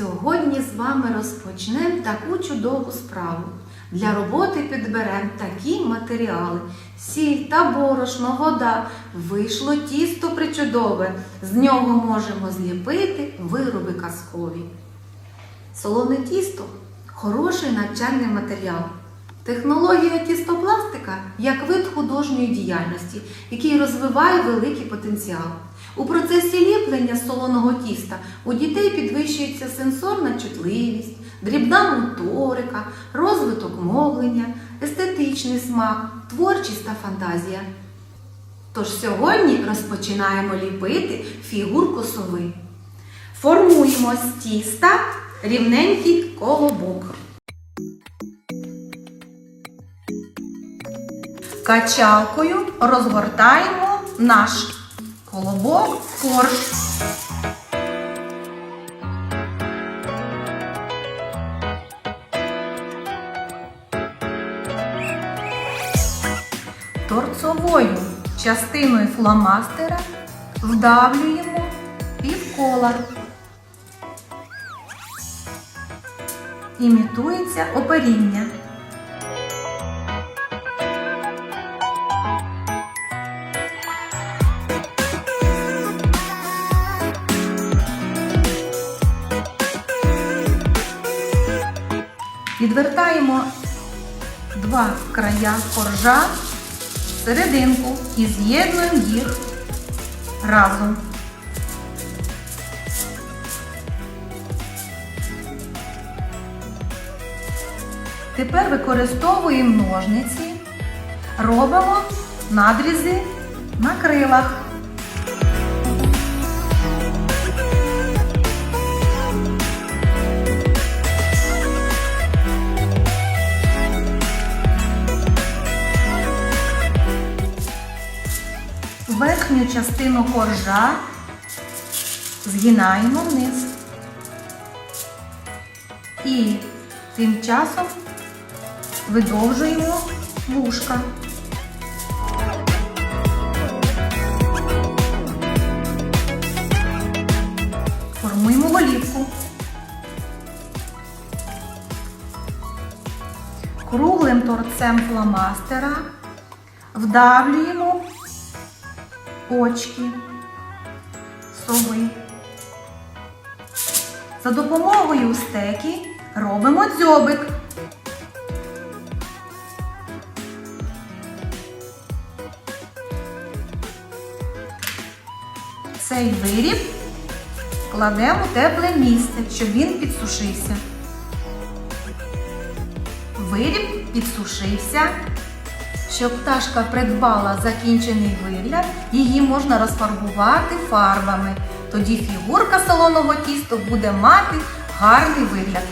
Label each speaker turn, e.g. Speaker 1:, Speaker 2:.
Speaker 1: Сьогодні з вами розпочнемо таку чудову справу. Для роботи підберемо такі матеріали: сіль та борошно, вода. Вийшло тісто причудове. З нього можемо зліпити вироби казкові. Солоне тісто хороший навчальний матеріал. Технологія тістопластика як вид художньої діяльності, який розвиває великий потенціал. У процесі ліплення солоного тіста у дітей підвищується сенсорна чутливість, дрібна моторика, розвиток мовлення, естетичний смак, творчість та фантазія. Тож сьогодні розпочинаємо ліпити фігурку сови. Формуємо з тіста рівненький колобок. Качалкою розгортаємо наш колобок корж. Торцовою частиною фломастера вдавлюємо півкола. Імітується оперіння. Відвертаємо два края коржа серединку і з'єднуємо їх разом. Тепер використовуємо ножниці, робимо надрізи на крилах. Верхню частину коржа згинаємо вниз. І тим часом видовжуємо вушка. Формуємо голівку. Круглим торцем фломастера вдавлюємо очки сови. За допомогою стеки робимо дзьобик. Цей виріб кладемо в тепле місце, щоб він підсушився. Виріб підсушився. Щоб пташка придбала закінчений вигляд, її можна розфарбувати фарбами. Тоді фігурка солоного тісту буде мати гарний вигляд.